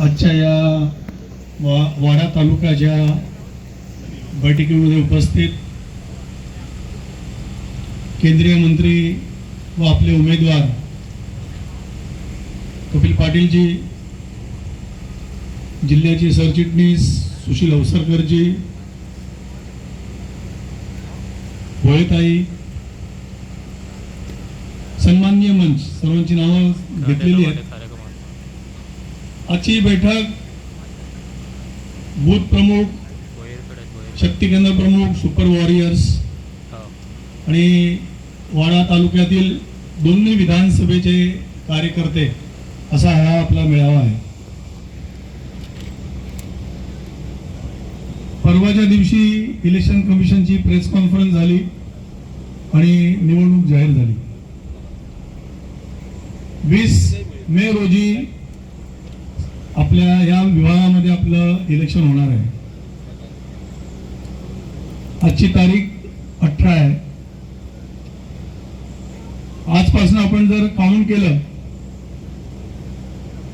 आजच्या या वा वाडा तालुक्याच्या बैठकीमध्ये उपस्थित केंद्रीय मंत्री व आपले उमेदवार कपिल पाटीलजी जिल्ह्याचे सरचिटणीस सुशील अवसरकरजी भोळेताई सन्माननीय मंच सर्वांची नावं घेतलेली आहेत. आजची बैठक बूथ प्रमुख शक्ती केंद्र प्रमुख सुपर वॉरियर्स आणि वाडा तालुक्यातील दोन्ही विधानसभेचे कार्यकर्ते असा हा आपला मेळावा आहे. परवाच्या दिवशी इलेक्शन कमिशनची प्रेस कॉन्फरन्स झाली आणि निवडणूक जाहीर झाली. वीस मे रोजी आपल्या या विभागामध्ये आपलं इलेक्शन होणार आहे. आजची तारीख अठरा आहे. आजपासून आपण जर काउंट केलं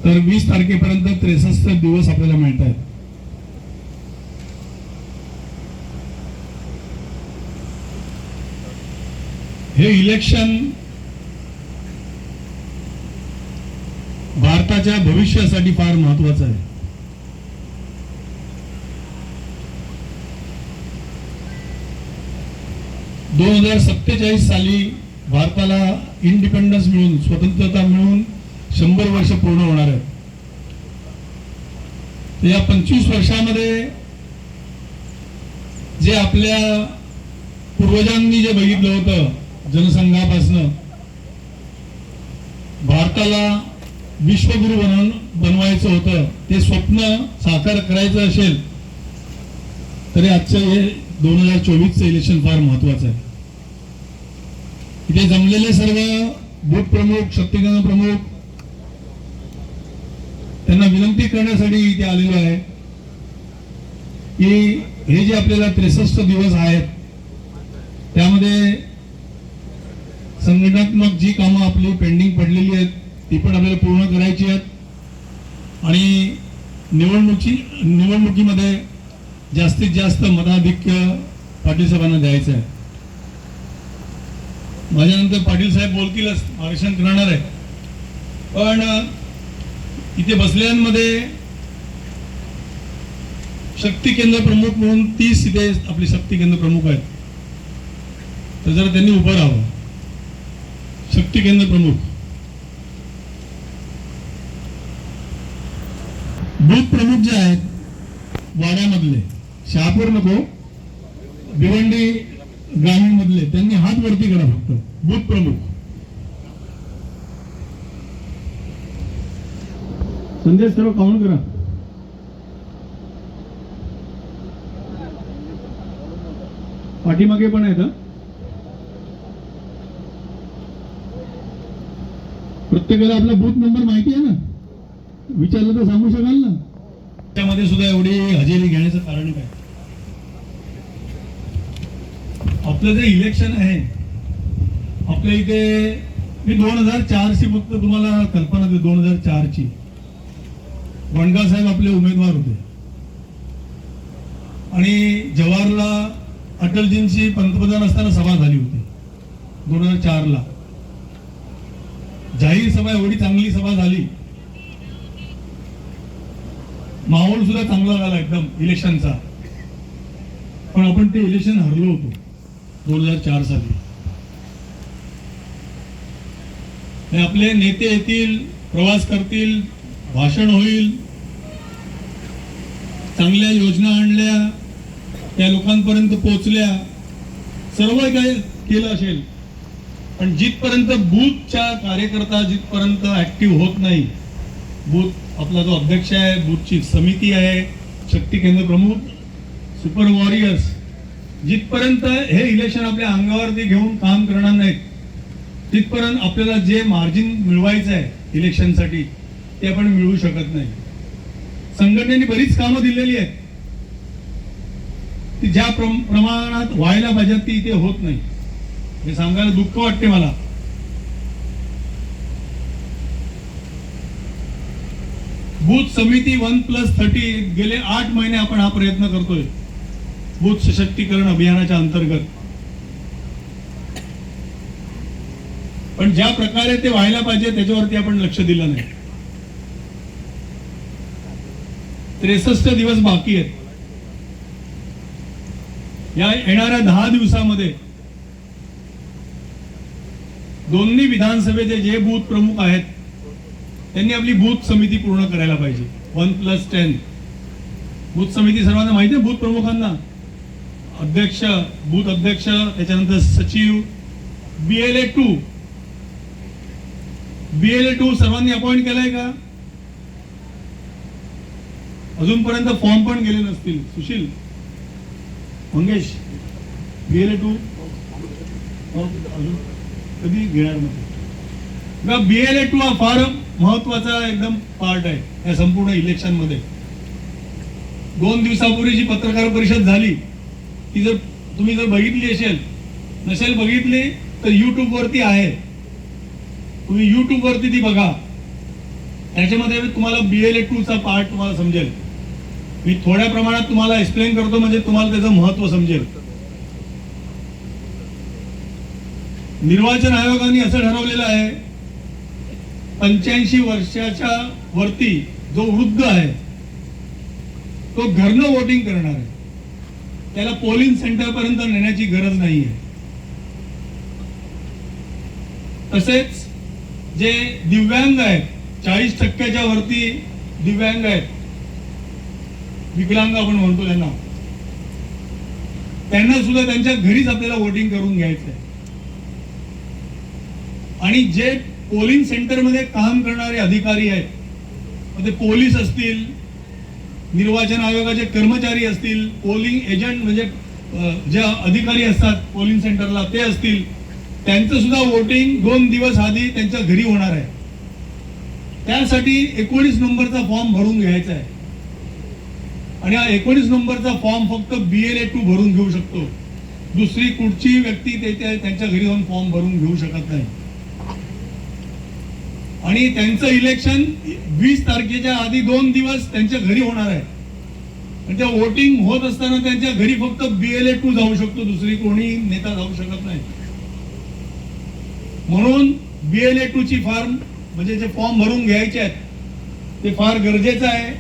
तर वीस तारखेपर्यंत त्रेसष्ट दिवस आपल्याला मिळत आहेत. हे इलेक्शन देशाच्या भविष्यासाठी फार महत्वाचं आहे. दोन हजार सत्तेचाळीस साली भारताला इंडिपेंडन्स मिळून स्वतंत्रता मिळून शंभर वर्ष पूर्ण होणार आहे तर या पंचवीस वर्षामध्ये जे आपल्या पूर्वजांनी जे बघितलं होतं जनसंघापासनं भारताला विश्वगुरु बनवून बनवायचं होतं ते स्वप्न साकार करायचं असेल तरी आजचं हे दोन हजार चोवीसचं इलेक्शन फार महत्वाचं आहे. इथे जमलेले सर्व बूथ प्रमुख शक्तीकेंद्र प्रमुख त्यांना विनंती करण्यासाठी इथे आलेलो आहे की हे जे आपल्याला त्रेसष्ट दिवस आहेत त्यामध्ये संघटनात्मक जी कामं आपली पेंडिंग पडलेली आहेत ती पण आपल्याला पूर्ण करायची आहेत. आणि निवडणुकी निवडणुकीमध्ये जास्तीत जास्त मताधिक्य पाटील साहेबांना द्यायचं आहे. माझ्यानंतर पाटील साहेब बोलतीलच मार्गदर्शन करणार आहे पण इथे बसलेल्यांमध्ये शक्ती केंद्र प्रमुख म्हणून तीस इथे आपले शक्ती केंद्र प्रमुख आहेत. तर जरा त्यांनी उभं राहावं. शक्ती केंद्र प्रमुख. बूथ प्रमुख जे आहेत वाड्यामधले शहापूर नको भिवंडी ग्रामीण मधले त्यांनी हात वरती करा फक्त बूथ प्रमुख. संदेश सर्व काउंट करा. पाठीमागे पण आहेत प्रत्येकाला आपला बूथ नंबर माहिती आहे ना? विचारलं तर सांगू शकाल ना? त्यामध्ये सुद्धा एवढी हजेरी घेण्याचं कारण काय? आपलं जे इलेक्शन आहे आपल्या इथे मी दोन हजार चारची फक्त तुम्हाला कल्पना देतो दोन हजार चारची. वणगा साहेब आपले उमेदवार होते. आणि जवाहरला अटलजींची पंतप्रधान असताना सभा झाली होती दोन हजार चारला. जाहीर सभा एवढी चांगली सभा झाली माहोल सुद्धा चांगला झाला एकदम इलेक्शनचा. पण आपण ते इलेक्शन हरलो होतो दोन हजार चार साली. हे आपले नेते येतील प्रवास करतील भाषण होईल. चांगल्या योजना आणल्या त्या लोकांपर्यंत पोहोचल्या. सर्व काही केलं असेल पण जिथपर्यंत बूथच्या कार्यकर्ता जिथपर्यंत ऍक्टिव्ह होत नाही बूथ आपला जो अध्यक्ष आहे बूथची समिती आहे शक्ती केंद्र प्रमुख सुपर वॉरियर्स जिथपर्यंत हे इलेक्शन आपल्या अंगावरती घेऊन काम करणार नाहीत तिथपर्यंत आपल्याला जे मार्जिन मिळवायचं आहे इलेक्शनसाठी ते आपण मिळवू शकत नाही. संघटनेने बरीच कामं दिलेली आहेत. ती ज्या प्रमाणात व्हायला पाहिजे ती इथे होत नाही. हे सांगायला दुःख वाटते मला. बूथ समिती वन प्लस थर्टी गेले आठ महिने आपण हा प्रयत्न करतोय. बूथ सशक्तीकरण अभियानाच्या अंतर्गत. पण ज्या प्रकारे ते व्हायला पाहिजे त्याच्यावरती आपण लक्ष दिलं नाही. त्रेसष्ट दिवस बाकी आहेत. या येणाऱ्या दहा दिवसामध्ये दोन्ही विधानसभेचे जे बूथ प्रमुख आहेत त्यांनी आपली बूथ समिती पूर्ण करायला पाहिजे. वन प्लस टेन बूथ समिती सर्वांना माहिती आहे बूथ प्रमुखांना. अध्यक्ष बूथ अध्यक्ष त्याच्यानंतर सचिव B L A two B L A two सर्वांनी अपॉइंट केलाय का? अजूनपर्यंत फॉर्म पण गेले नसतील. Sushil? Mangesh? B L A two अजून कधी घेणार नाही बी एल ए टू हा फार महत्त्वाचा एकदम पार्ट आहे या संपूर्ण इलेक्शनमध्ये. दोन दिवसापूर्वी जी पत्रकार परिषद झाली ती जर तुम्ही जर बघितली असेल नसेल बघितली तर यूट्यूबवरती आहे. तुम्ही यूट्यूबवरती ती बघा. त्याच्यामध्ये तुम्हाला बी एल ए टू चा पार्ट तुम्हाला समजेल. मी थोड्या प्रमाणात तुम्हाला एक्सप्लेन करतो म्हणजे तुम्हाला त्याचं महत्त्व समजेल. निर्वाचन आयोगाने असं ठरवलेलं आहे पंच्याऐंशी वर्षाच्या वरती जो वृद्ध आहे तो घरनं वोटिंग करणार आहे. त्याला पोलिंग सेंटर पर्यंत नेण्याची गरज नाही आहे तसेच जे दिव्यांग आहेत चाळीस टक्क्याच्या वरती दिव्यांग आहेत विकलांग आपण म्हणतो त्यांना त्यांना सुद्धा त्यांच्या घरीच आपल्याला वोटिंग करून घ्यायचं आहे आणि जे पोलिंग सेंटरमध्ये काम करणारे अधिकारी आहेत. मग ते पोलीस असतील निर्वाचन आयोगाचे कर्मचारी असतील पोलिंग एजंट म्हणजे जे अधिकारी असतात पोलिंग सेंटरला ते असतील. त्यांचं सुद्धा वोटिंग दोन दिवस आधी त्यांच्या घरी होणार आहे. त्यासाठी एकोणीस नंबरचा फॉर्म भरून घ्यायचा आहे. आणि हा एकोणीस नंबरचा फॉर्म फक्त बी एल ए टू भरून घेऊ शकतो. दुसरी कुठची व्यक्ती ते त्या- त्यांच्या घरी जाऊन फॉर्म भरून घेऊ शकत नाही. आणि त्यांचं इलेक्शन वीस तारखेच्या आधी दोन दिवस त्यांच्या घरी होणार आहे. आणि त्या वोटिंग होत असताना त्यांच्या घरी फक्त बी एल ए टू जाऊ शकतो दुसरी कोणी नेता जाऊ शकत नाही. म्हणून बी एल ए टू ची फॉर्म म्हणजे जे फॉर्म भरून घ्यायचे आहेत ते फार गरजेचं आहे.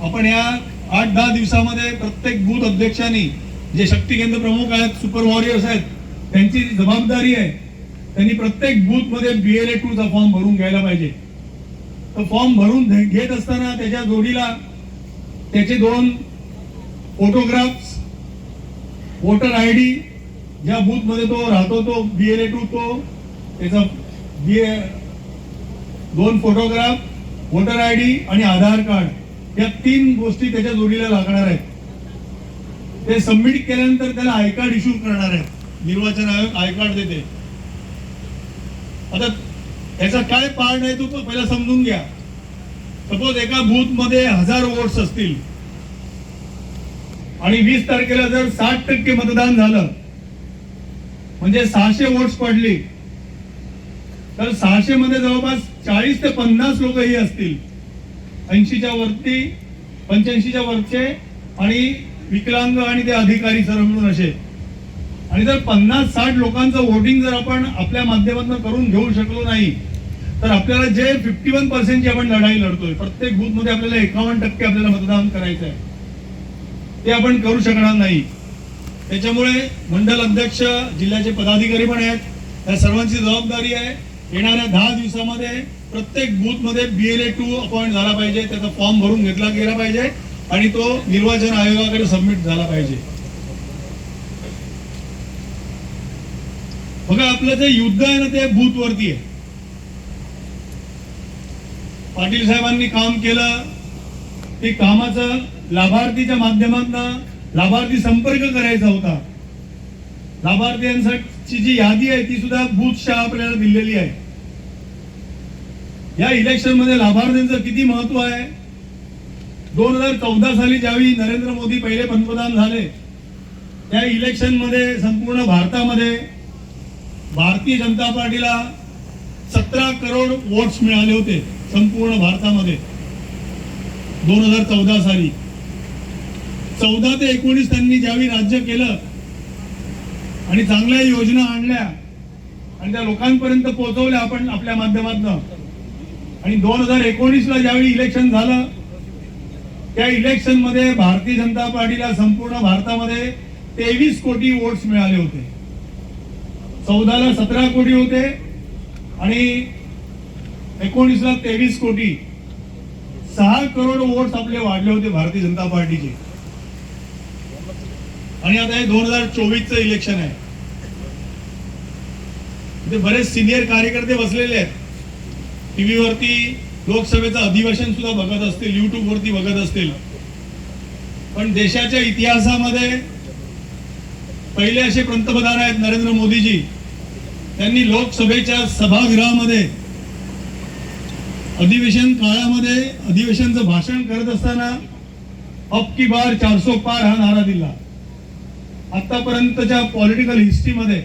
आपण या आठ दहा दिवसामध्ये प्रत्येक बूथ अध्यक्षांनी जे शक्ती केंद्र प्रमुख आहेत सुपर वॉरियर्स आहेत त्यांची जबाबदारी आहे. त्यांनी प्रत्येक बूथमध्ये बी एल ए टू चा फॉर्म भरून घ्यायला पाहिजे. तो फॉर्म भरून घे- घेत असताना त्याच्या जोडीला त्याचे दोन फोटोग्राफ्स वोटर आय डी ज्या बूथमध्ये तो राहतो तो बी एल ए टू तो त्याचा बी दोन फोटोग्राफ वोटर आय डी आणि आधार कार्ड या तीन गोष्टी त्याच्या जोडीला लागणार आहेत. ते सबमिट केल्यानंतर त्याला आय कार्ड इश्यू करणार आहेत. निर्वाचन आयोग आय कार्ड देते. आता त्याचा काय पार्ट आहे तो पहिला समजून घ्या. सपोज एका बूथमध्ये हजार वोट्स असतील. आणि वीस तारखेला जर साठ टक्के मतदान झालं म्हणजे सहाशे वोट्स पडली तर सहाशे मध्ये जवळपास चाळीस ते पन्नास लोक ही असतील. ऐंशीच्या वरती पंच्याऐंशीच्या वरचे आणि विकलांग आणि ते अधिकारी सर्व मिळून असे. आणि जर पन्नास साठ लोकांचं वोटिंग जर आपण आपल्या माध्यमातून करून घेऊ शकलो नाही तर आपल्याला जे फिफ्टी वन पर्सेंटची आपण लढाई लढतोय प्रत्येक बूथमध्ये आपल्याला एकावन्न टक्के आपल्याला मतदान करायचं आहे. ते आपण करू शकणार नाही. त्याच्यामुळे मंडल अध्यक्ष जिल्ह्याचे पदाधिकारी पण आहेत या सर्वांची जबाबदारी आहे. येणाऱ्या दहा दिवसामध्ये प्रत्येक बूथमध्ये B L A two appoint झाला पाहिजे त्याचा फॉर्म भरून घेतला गेला पाहिजे आणि तो निर्वाचन आयोगाकडे सबमिट झाला पाहिजे. बघा आपलं जे युद्ध आहे ना ते भूतवरती वरती आहे. पाटील साहेबांनी काम केलं. ते कामाचं लाभार्थीच्या माध्यमातून लाभार्थी संपर्क करायचा होता. लाभार्थ्यांसाठी जी यादी आहे ती सुद्धा बूथ आपल्याला दिलेली आहे. या इलेक्शनमध्ये लाभार्थ्यांचं किती महत्त्व आहे? दोन हजार चौदा साली ज्यावेळी नरेंद्र मोदी पहिले पंतप्रधान झाले त्या इलेक्शनमध्ये संपूर्ण भारतामध्ये भारतीय जनता पार्टीला सतरा करोड वोट्स मिळाले होते संपूर्ण भारतामध्ये. दोन हजार चौदा साली. चौदा ते एकोणीस त्यांनी ज्यावेळी राज्य केलं आणि चांगल्या योजना आणल्या आणि त्या लोकांपर्यंत पोहोचवल्या आपण आपल्या माध्यमातून. आणि दोन हजार एकोणीसला ज्यावेळी इलेक्शन झालं त्या इलेक्शनमध्ये भारतीय जनता पार्टीला संपूर्ण भारतामध्ये तेवीस कोटी वोट्स मिळाले होते. चौदाला सतरा कोटी होते आणि एकोणीसला तेवीस कोटी. सहा करोड वोट्स आपले वाढले होते भारतीय जनता पार्टीचे. आणि आता हे दोन हजार चोवीसचं इलेक्शन आहे. इथे बरेच सिनियर कार्यकर्ते बसलेले आहेत. टीव्हीवरती लोकसभेचं अधिवेशन सुद्धा बघत असतील युट्यूबवरती बघत असतील. पण देशाच्या इतिहासामध्ये पहिले असे पंतप्रधान आहेत नरेंद्र मोदीजी. त्यांनी लोकसभेच्या सभागृहामध्ये अधिवेशन काळामध्ये अधिवेशनचं भाषण करत असताना अप की बार चारसो पार हा नारा दिला. आतापर्यंतच्या पॉलिटिकल हिस्ट्रीमध्ये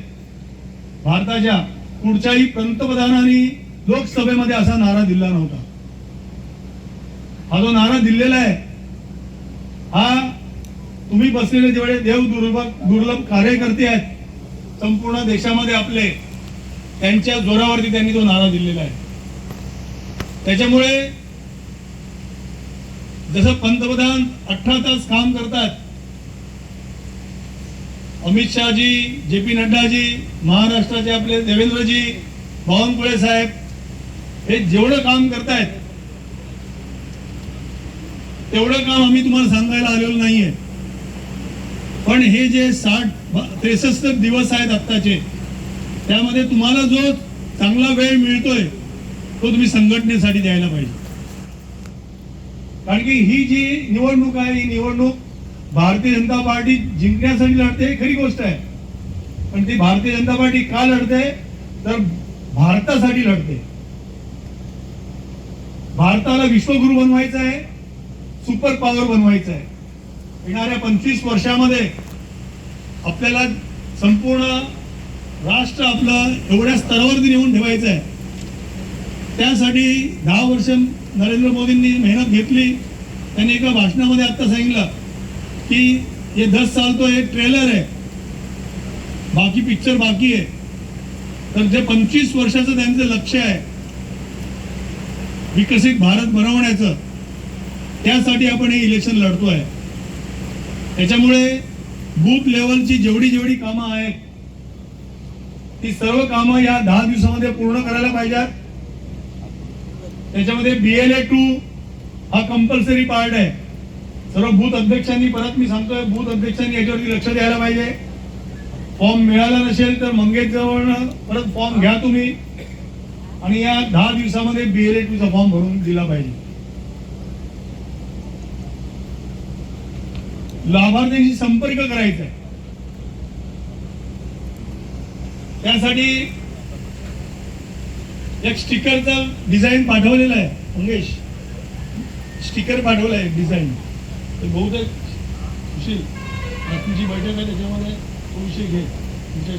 भारताच्या कुठच्याही पंतप्रधानांनी लोकसभेमध्ये असा नारा दिला नव्हता. हा जो नारा दिलेला आहे हा तुम्ही बसलेले जेवढे देव दुर्लभ दुर्लभ कार्यकर्ते आहेत संपूर्ण देशामध्ये आपले त्यांच्या जोरावरती त्यांनी तो नारा दिलेला आहे. त्याच्यामुळे जसं पंतप्रधान अठरा तास काम करतात अमित शहाजी जे पी नड्डाजी महाराष्ट्राचे आपले देवेंद्रजी बावनकुळे साहेब हे जेवढं काम करतायत तेवढं काम आम्ही तुम्हाला सांगायला आलेलो नाहीये. पण हे जे साठ त्रेसष्ट दिवस आहेत आत्ताचे त्यामध्ये तुम्हाला जो चांगला वेळ मिळतोय तो तुम्ही संघटनेसाठी द्यायला पाहिजे. कारण की ही जी निवडणूक आहे ही निवडणूक भारतीय जनता पार्टी जिंकण्यासाठी लढते ही खरी गोष्ट आहे. पण ती भारतीय जनता पार्टी का लढते? तर भारतासाठी लढते. भारताला विश्वगुरु बनवायचं आहे सुपर पॉवर बनवायचं आहे. येणाऱ्या पंचवीस वर्षामध्ये आपल्याला संपूर्ण राष्ट्र आपलं एवढ्या स्तरावरती नेऊन ठेवायचं आहे. त्यासाठी दहा वर्ष नरेंद्र मोदींनी मेहनत घेतली. त्यांनी एका भाषणामध्ये आता सांगितलं की हे दस साल तो एक ट्रेलर आहे. बाकी पिक्चर बाकी आहे. तर जे पंचवीस वर्षाचं त्यांचं लक्ष आहे विकसित भारत बनवण्याचं त्यासाठी आपण हे इलेक्शन लढतोय. त्याच्यामुळे बूथ लेवलची जेवढी जेवढी कामं आहेत ती सर्व कामं या दहा दिवसामध्ये पूर्ण करायला पाहिजेत. त्याच्यामध्ये बीएलए टू हा कंपल्सरी पार्ट आहे. सर्व बूथ अध्यक्षांनी परत मी सांगतोय बूथ अध्यक्षांनी याच्यावरती लक्ष द्यायला पाहिजे. फॉर्म मिळाला नसेल तर मंगेश जवळ परत फॉर्म घ्या तुम्ही. आणि या दहा दिवसामध्ये बीएलए टूचा फॉर्म भरून दिला पाहिजे. लाभार्थ्यांशी संपर्क करायचा. आहे त्यासाठी एक स्टिकरचा डिझाईन पाठवलेला आहे. मंगेश स्टिकर पाठवलं आहे डिझाईन. तर बहुतेक सुशील तुमची बैठक आहे त्याच्यामध्ये तो विषय घे. तुमच्या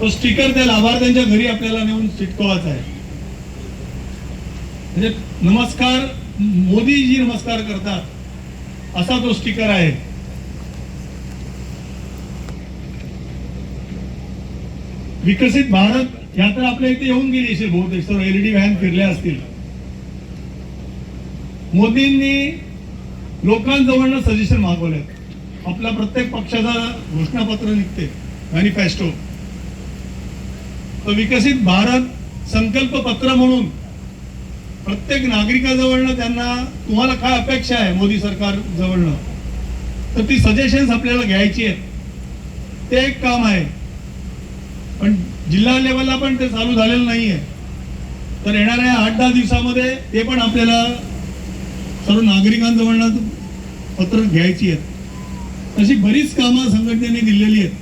तो स्टिकर त्या लाभार्थ्यांच्या घरी आपल्याला नेऊन चिटकवायचा आहे. म्हणजे नमस्कार मोदीजी नमस्कार करतात. असा तो स्टिकर आहे. विकसित भारत यात्रा आपल्या इथे येऊन गेली असेल बहुतेक सर्व एलईडी व्हॅन फिरल्या असतील. मोदींनी लोकांजवळनं सजेशन मागवले आपला प्रत्येक पक्षाचा घोषणापत्र निघते मॅनिफेस्टो तर विकसित भारत संकल्प पत्र म्हणून प्रत्येक नागरिकाजवळनं त्यांना तुम्हाला काय अपेक्षा आहे मोदी सरकार जवळनं? तर ती सजेशन्स आपल्याला घ्यायची आहेत. ते एक काम आहे. पण जिल्हा लेवलला पण ते चालू झालेलं नाही आहे तर येणाऱ्या आठ दहा दिवसामध्ये ते पण आपल्याला सर्व नागरिकांजवळनं पत्र घ्यायची आहेत. तशी बरीच कामं संघटनेने दिलेली आहेत.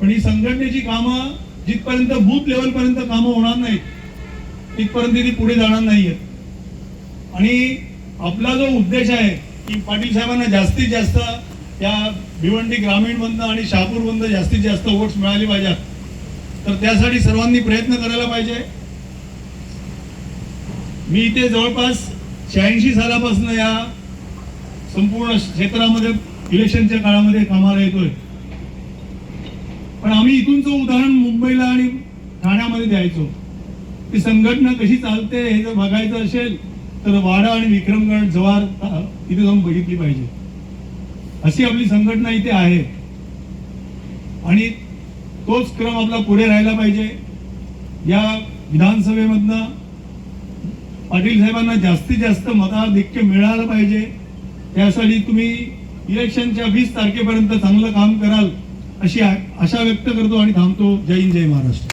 पण ही संघटनेची कामं जिथपर्यंत बूथ लेवलपर्यंत कामं होणार नाहीत तिथपर्यंत ती पुढे जाणार नाहीयेत आणि आपला जो उद्देश आहे की पाटील साहेबांना जास्तीत जास्त या भिवंडी ग्रामीण बंद आणि शहापूर बंद जास्तीत जास्त वोट्स मिळाली पाहिजेत. तर त्यासाठी सर्वांनी प्रयत्न करायला पाहिजे. मी इथे जवळपास शहाऐंशी सालापासून या संपूर्ण क्षेत्रामध्ये इलेक्शनच्या काळामध्ये कामाला येतोय. पण आम्ही इथूनचं उदाहरण मुंबईला आणि ठाण्यामध्ये द्यायचो. ती संघटना कशी चालते हे जर बघायचं असेल तर वाडा आणि विक्रमगड जवार इथे जाऊन बघितली पाहिजे. अशी आपली संघटना इथे आहे. आणि तोच क्रम आपला पुढे राहिला पाहिजे. या विधानसभेमधनं पाटील साहेबांना जास्तीत जास्त मताधिक्य मिळालं पाहिजे. त्यासाठी तुम्ही इलेक्शनच्या वीस तारखेपर्यंत चांगलं काम कराल अशी आशा व्यक्त करतो आणि थांबतो. जय हिंद जय महाराष्ट्र.